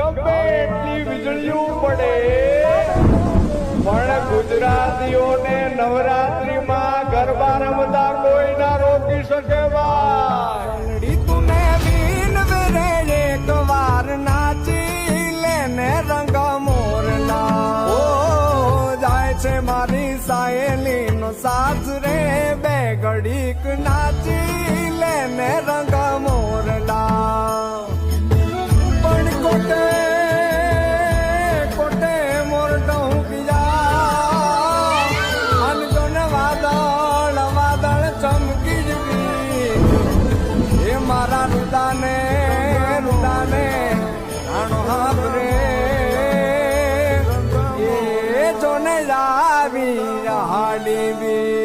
ગમે એટલી વીજળીઓ પડે. પણ ગુજરાતીઓને નવરાત્રીમાં ગરબા રમતા કોઈ ના રોકી શકે ભાઈ ડી તુને વીન વેરે નાચી લેને રંગ મોરના જાય છે મારી સાયેલી સાથ મારા રુદાને રુદાને રાણો હાબરે એ જોને લાવી હાલી બી